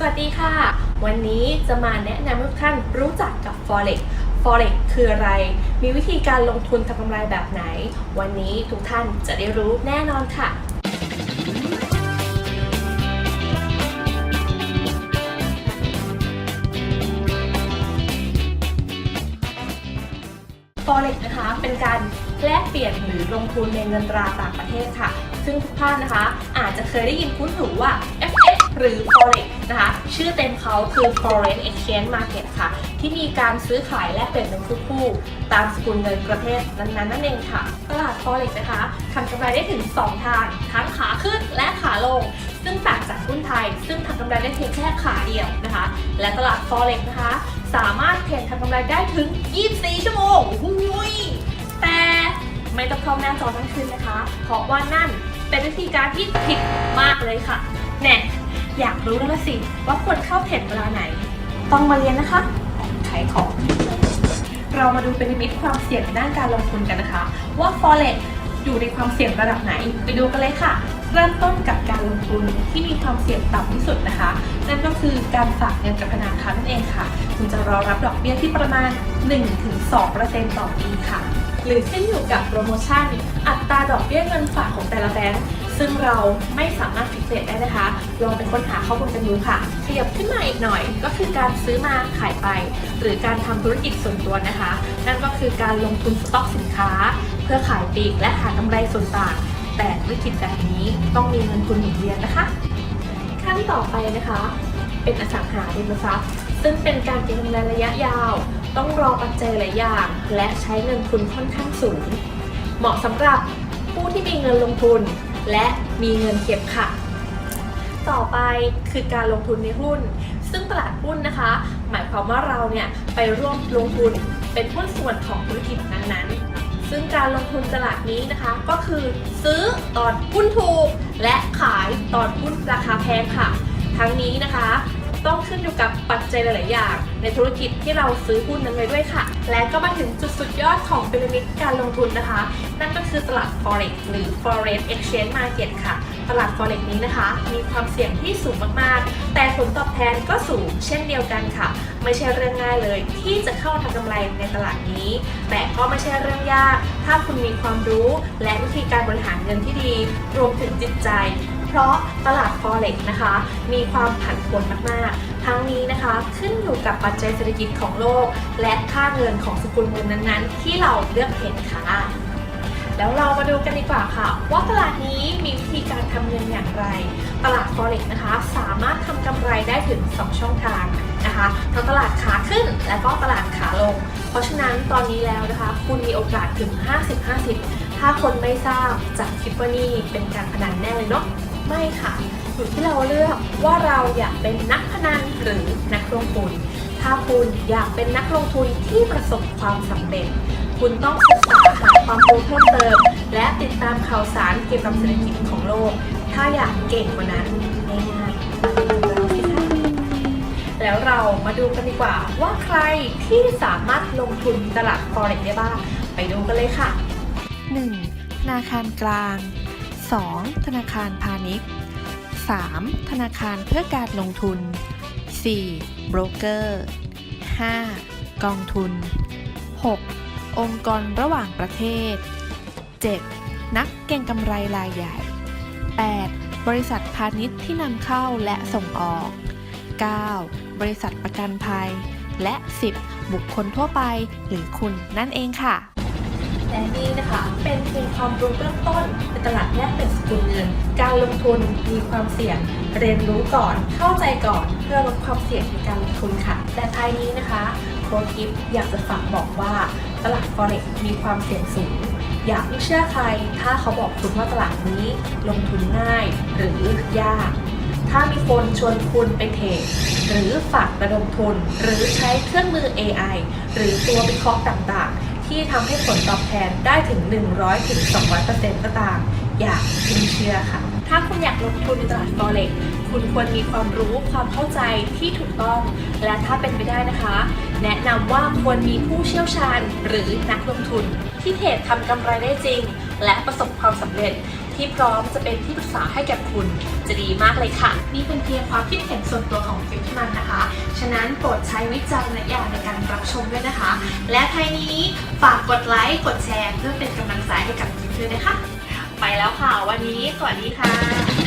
สวัสดีค่ะ วันนี้จะมาแนะนำให้ทุกท่านรู้จักกับ Forex Forex คืออะไร มีวิธีการลงทุนทำกำไรแบบไหน วันนี้ทุกท่านจะได้รู้แน่นอนค่ะ Forex นะคะเป็นการแลกเปลี่ยนหรือลงทุนในเงินตราต่างประเทศค่ะ ซึ่งทุกท่านนะคะ อาจจะเคยได้ยินคุ้นหูว่า หรือ Forex นะคะ ชื่อเต็มเขาคือ Foreign Exchange Market ค่ะ ที่มีการซื้อขายแลกเปลี่ยนเป็นคู่ๆตามสกุลเงินประเทศนั้นๆนั่นเองค่ะ ตลาด Forex นะคะทำกำไรได้ถึง 2 ทาง ทั้งขาขึ้นและขาลง ซึ่งต่างจากหุ้นไทย ซึ่งทำกำไรได้เพียงแค่ขาเดียวนะคะ และตลาด Forex นะคะ สามารถเทรดทำกำไรได้ถึง 24 ชั่วโมงหุยแต่ไม่ต้องเข้าหน้าจอทั้งคืนนะคะ เพราะว่านั่นเป็นวิธีการที่ผิดมากเลยค่ะ แน่ อยากรู้แล้วละสิ ว่าควรเข้าเทรดเวลาไหน ต้องมาเรียนนะคะขายของ เรามาดูเป็นลิมิตความเสี่ยงในด้านการลงทุนกันนะคะ ว่า Forex อยู่ในความเสี่ยงระดับไหน ไปดูกันเลยค่ะ เริ่มต้นกับการลงทุนที่มีความเสี่ยงต่ำที่สุดนะคะ นั่นก็คือการฝากเงินกับธนาคารนั่นเองค่ะ คุณจะรอรับดอกเบี้ยที่ประมาณ 1-2%ต่อปีค่ะ หรือขึ้นอยู่กับโปรโมชั่น อัตราดอกเบี้ยเงินฝากของแต่ละแบงก์ซึ่งเราไม่สามารถฟิกเซตได้นะคะ ลองไปค้นหาข้อมูลกันดูค่ะ ขยับขึ้นมาอีกหน่อย ก็คือการซื้อมาขายไป หรือการทำธุรกิจส่วนตัวนะคะ นั่นก็คือการลงทุนสต็อกสินค้า เพื่อขายปลีกและหากำไรส่วนต่าง แต่ธุรกิจแบบนี้ต้องมีเงินทุนหมุนเวียนนะคะ ขั้นต่อไปนะคะ เป็นอสังหาริมทรัพย์ ซึ่งเป็นการเก็งกำไรระยะยาว ต้องรอปัจจัยหลายอย่าง และใช้เงินทุนค่อนข้างสูง เหมาะสำหรับผู้ที่มีเงินลงทุน และมีเงินเก็บค่ะ ต่อไปคือการลงทุนในหุ้น ซึ่งตลาดหุ้นนะคะ หมายความว่าเราเนี่ยไปร่วมลงทุนเป็นหุ้นส่วนของธุรกิจนั้นๆ ซึ่งการลงทุนตลาดนี้นะคะ ก็คือซื้อตอนหุ้นถูก และขายตอนหุ้นราคาแพงค่ะ ทั้งนี้นะคะต้องขึ้นอยู่กับปัจจัยหลาย ๆ อย่าง ในธุรกิจที่เราซื้อหุ้นนั้นไว้ด้วยค่ะ และก็มาถึงจุดสุดยอดของพีระมิดการลงทุนนะคะ นั่นก็คือตลาด forex หรือ foreign exchange market ค่ะ ตลาด forex นี้นะคะ มีความเสี่ยงที่สูงมากๆ แต่ผลตอบแทนก็สูงเช่นเดียวกันค่ะ ไม่ใช่เรื่องง่ายเลยที่จะเข้าทำกำไรในตลาดนี้ แต่ก็ไม่ใช่เรื่องยาก ถ้าคุณมีความรู้และวิธีการบริหารเงินที่ดี รวมถึงจิตใจ เพราะตลาด forex นะคะ มีความผันผวนมากๆ ทั้งนี้นะคะขึ้นอยู่กับปัจจัยเศรษฐกิจของโลก และค่าเงินของสกุลเงินนั้นๆ ที่เราเลือกเห็นค่ะ แล้วเรามาดูกันดีกว่าค่ะ ว่าตลาดนี้มีวิธีการทำเงินอย่างไร ตลาด forex นะคะ สามารถทำกำไรได้ถึง 2 ช่องทางนะคะทั้งตลาดขาขึ้นและก็ตลาดขาลง เพราะฉะนั้นตอนนี้แล้วนะคะ คุณมีโอกาสถึง 50-50 ถ้าคนไม่ทราบจะคิดว่านี่เป็นการพนันแน่เลยเนาะไม่ค่ะอยู่ที่เราเลือกว่าเราอยากเป็นนักพนันหรือนักลงทุน ถ้าคุณอยากเป็นนักลงทุนที่ประสบความสำเร็จ คุณต้องศึกษาหา ความรู้เพิ่มเติม และติดตามข่าวสารเกี่ยวกับเศรษฐกิจของโลก ถ้าอยากเก่งกว่านั้นง่ายๆแล้วเรามาดูกันดีกว่าว่าใครที่สามารถลงทุนตลาด forex ได้บ้าง ไปดูกันเลยค่ะ 1. ธนาคารกลาง 2. ธนาคารพาณิชย์ 3. ธนาคารเพื่อการลงทุน 4. โบรกเกอร์ 5. กองทุน 6. องค์กรระหว่างประเทศ 7. นักเก็งกำไรรายใหญ่ 8. บริษัทพาณิชย์ที่นำเข้าและส่งออก 9. บริษัทประกันภัย และ 10. บุคคลทั่วไปหรือคุณนั่นเองค่ะและนี่นะคะเป็นเพียงความรู้เบื้องต้นในตลาดแลกเปลี่ยนสกุลเงิน การลงทุนมีความเสี่ยง เรียนรู้ก่อนเข้าใจก่อนเพื่อลดความเสี่ยงในการลงทุนค่ะแต่ภายนี้นะคะโค้ชกิฟอยากจะฝากบอกว่า ตลาด forex มีความเสี่ยงสูง อย่าเพิ่งเชื่อใคร ถ้าเขาบอกคุณว่าตลาดนี้ลงทุนง่ายหรือยาก ถ้ามีคนชวนคุณไปเทรดหรือฝากระดมทุน หรือใช้เครื่องมือ AI หรือตัววิเคราะห์ต่างๆ ที่ทำให้ผลตอบแทนได้ถึง 100ถึง200%ก็ตาม อย่าเพิ่งเชื่อค่ะ ถ้าคุณอยากลงทุนในตลาด forex คุณควรมีความรู้ความเข้าใจที่ถูกต้อง และถ้าเป็นไปได้นะคะ แนะนำว่าควรมีผู้เชี่ยวชาญหรือนักลงทุน ที่เทรดทำกำไรได้จริง และประสบความสำเร็จที่พร้อมจะเป็นที่ปรึกษาให้แก่คุณจะดีมากเลยค่ะ นี่เป็นเพียงความคิดเห็นส่วนตัวของฟิวเท่านั้นนะคะ ฉะนั้นโปรดใช้วิจารณญาณในการรับชมด้วยนะคะ และท้ายนี้ฝากกดไลค์กดแชร์ เพื่อเป็นกำลังใจให้กับฟิวด้วยนะคะ ไปแล้วค่ะวันนี้สวัสดีค่ะ